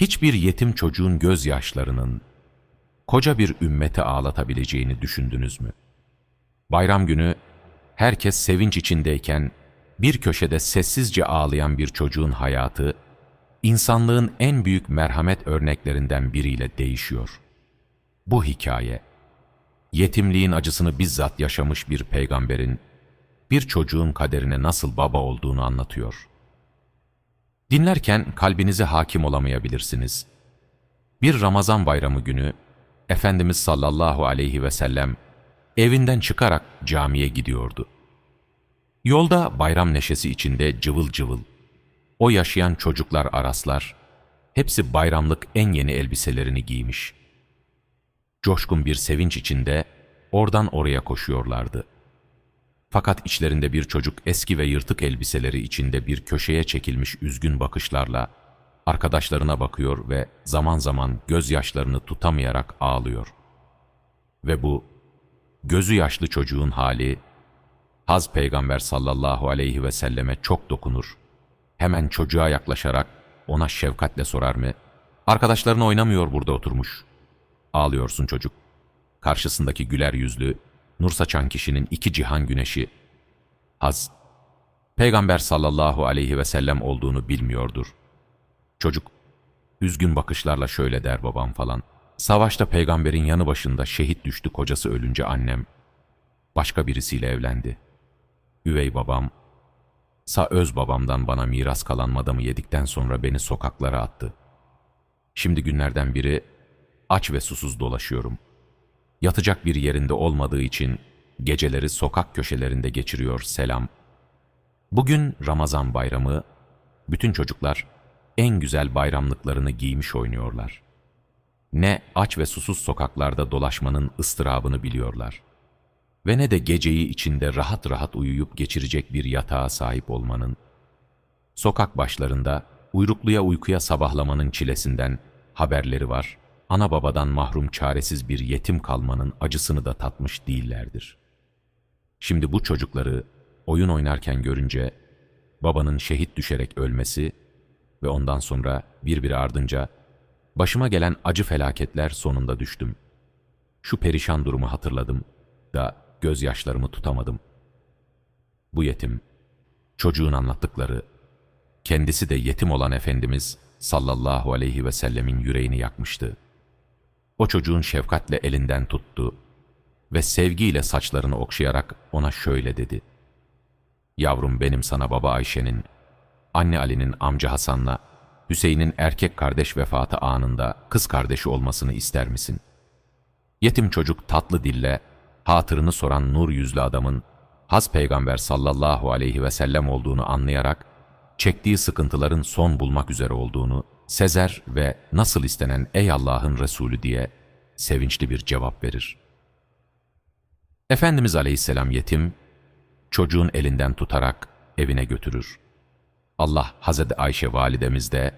Hiçbir yetim çocuğun gözyaşlarının koca bir ümmeti ağlatabileceğini düşündünüz mü? Bayram günü herkes sevinç içindeyken bir köşede sessizce ağlayan bir çocuğun hayatı insanlığın en büyük merhamet örneklerinden biriyle değişiyor. Bu hikaye yetimliğin acısını bizzat yaşamış bir peygamberin bir çocuğun kaderine nasıl baba olduğunu anlatıyor. Dinlerken kalbinize hakim olamayabilirsiniz. Bir Ramazan bayramı günü Efendimiz sallallahu aleyhi ve sellem evinden çıkarak camiye gidiyordu. Yolda bayram neşesi içinde cıvıl cıvıl, o yaşayan çocuklar araslar, hepsi bayramlık en yeni elbiselerini giymiş. Coşkun bir sevinç içinde oradan oraya koşuyorlardı. Fakat içlerinde bir çocuk eski ve yırtık elbiseleri içinde bir köşeye çekilmiş üzgün bakışlarla arkadaşlarına bakıyor ve zaman zaman gözyaşlarını tutamayarak ağlıyor. Ve bu gözü yaşlı çocuğun hali Haz Peygamber sallallahu aleyhi ve selleme çok dokunur. Hemen çocuğa yaklaşarak ona şefkatle sorar mı? Arkadaşların oynamıyor burada oturmuş. Ağlıyorsun çocuk. Karşısındaki güler yüzlü, nur saçan kişinin iki cihan güneşi. Haz, Peygamber sallallahu aleyhi ve sellem olduğunu bilmiyordur. Çocuk, üzgün bakışlarla şöyle der babam falan. Savaşta peygamberin yanı başında şehit düştü kocası ölünce annem. Başka birisiyle evlendi. Üvey babam, sa öz babamdan bana miras kalan madamı yedikten sonra beni sokaklara attı. Şimdi günlerden biri aç ve susuz dolaşıyorum. Yatacak bir yerinde olmadığı için geceleri sokak köşelerinde geçiriyor selam. Bugün Ramazan bayramı, bütün çocuklar en güzel bayramlıklarını giymiş oynuyorlar. Ne aç ve susuz sokaklarda dolaşmanın ıstırabını biliyorlar. Ve ne de geceyi içinde rahat rahat uyuyup geçirecek bir yatağa sahip olmanın. Sokak başlarında uyrukluya uykuya sabahlamanın çilesinden haberleri var. Ana babadan mahrum çaresiz bir yetim kalmanın acısını da tatmış değillerdir. Şimdi bu çocukları oyun oynarken görünce babanın şehit düşerek ölmesi ve ondan sonra birbiri ardınca başıma gelen acı felaketler sonunda düştüm. Şu perişan durumu hatırladım da gözyaşlarımı tutamadım. Bu yetim, çocuğun anlattıkları, kendisi de yetim olan Efendimiz sallallahu aleyhi ve sellemin yüreğini yakmıştı. O çocuğun şefkatle elinden tuttu ve sevgiyle saçlarını okşayarak ona şöyle dedi. Yavrum benim sana baba Ayşe'nin, anne Ali'nin amca Hasan'la Hüseyin'in erkek kardeş vefatı anında kız kardeşi olmasını ister misin? Yetim çocuk tatlı dille hatırını soran nur yüzlü adamın Haz Peygamber sallallahu aleyhi ve sellem olduğunu anlayarak çektiği sıkıntıların son bulmak üzere olduğunu sezer ve nasıl istenen ey Allah'ın Resulü diye sevinçli bir cevap verir. Efendimiz aleyhisselam yetim, çocuğun elinden tutarak evine götürür. Allah Hazreti Ayşe validemiz de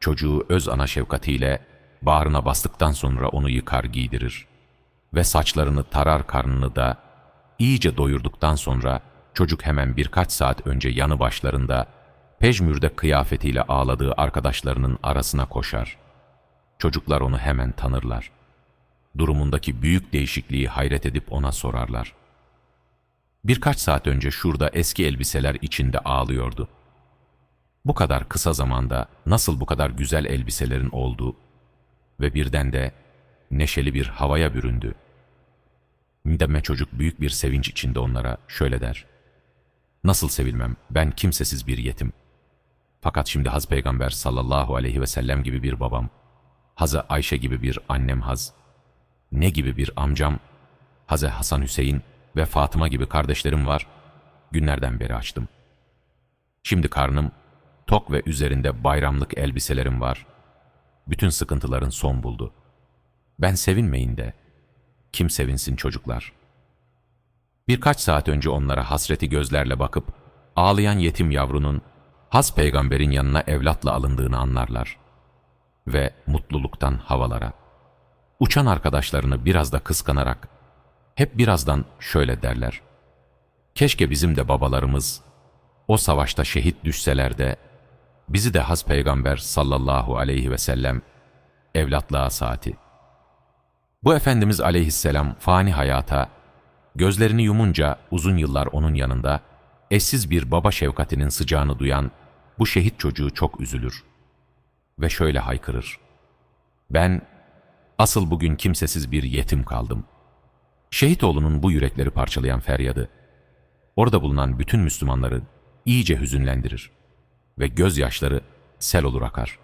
çocuğu öz ana şefkatiyle bağrına bastıktan sonra onu yıkar giydirir ve saçlarını tarar karnını da iyice doyurduktan sonra çocuk hemen birkaç saat önce yanı başlarında pejmürde kıyafetiyle ağladığı arkadaşlarının arasına koşar. Çocuklar onu hemen tanırlar. Durumundaki büyük değişikliği hayret edip ona sorarlar. Birkaç saat önce şurada eski elbiseler içinde ağlıyordu. Bu kadar kısa zamanda nasıl bu kadar güzel elbiselerin oldu ve birden de neşeli bir havaya büründü. Deme çocuk büyük bir sevinç içinde onlara şöyle der. Nasıl sevilmem, ben kimsesiz bir yetim. Fakat şimdi Haz Peygamber sallallahu aleyhi ve sellem gibi bir babam, Hazı Ayşe gibi bir annem Haz, ne gibi bir amcam, Hazı Hasan Hüseyin ve Fatıma gibi kardeşlerim var, günlerden beri açtım. Şimdi karnım tok ve üzerinde bayramlık elbiselerim var. Bütün sıkıntıların son buldu. Ben sevinmeyin de, kim sevinsin çocuklar? Birkaç saat önce onlara hasreti gözlerle bakıp, ağlayan yetim yavrunun, has peygamberin yanına evlatla alındığını anlarlar. Ve mutluluktan havalara. Uçan arkadaşlarını biraz da kıskanarak, hep birazdan şöyle derler. Keşke bizim de babalarımız, o savaşta şehit düşseler de, bizi de has peygamber sallallahu aleyhi ve sellem evlatlığa saati. Bu Efendimiz aleyhisselam fani hayata, gözlerini yumunca uzun yıllar onun yanında, eşsiz bir baba şefkatinin sıcağını duyan bu şehit çocuğu çok üzülür. Ve şöyle haykırır. Ben asıl bugün kimsesiz bir yetim kaldım. Şehit oğlunun bu yürekleri parçalayan feryadı, orada bulunan bütün Müslümanları iyice hüzünlendirir ve gözyaşları sel olur akar.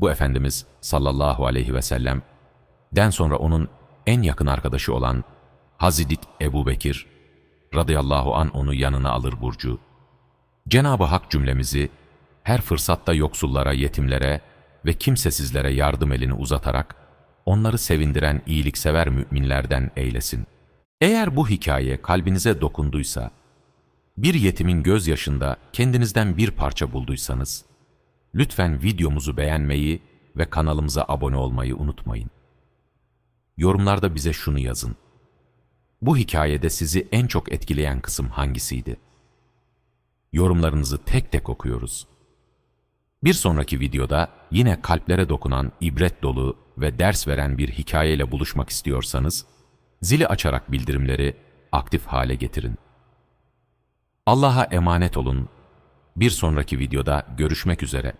Bu Efendimiz sallallahu aleyhi ve sellem, den sonra onun en yakın arkadaşı olan Hazreti Ebu Bekir radıyallahu an onu yanına alır Burcu. Cenab-ı Hak cümlemizi her fırsatta yoksullara, yetimlere ve kimsesizlere yardım elini uzatarak onları sevindiren iyiliksever müminlerden eylesin. Eğer bu hikaye kalbinize dokunduysa, bir yetimin gözyaşında kendinizden bir parça bulduysanız, lütfen videomuzu beğenmeyi ve kanalımıza abone olmayı unutmayın. Yorumlarda bize şunu yazın. Bu hikayede sizi en çok etkileyen kısım hangisiydi? Yorumlarınızı tek tek okuyoruz. Bir sonraki videoda yine kalplere dokunan, ibret dolu ve ders veren bir hikayeyle buluşmak istiyorsanız, zili açarak bildirimleri aktif hale getirin. Allah'a emanet olun. Bir sonraki videoda görüşmek üzere.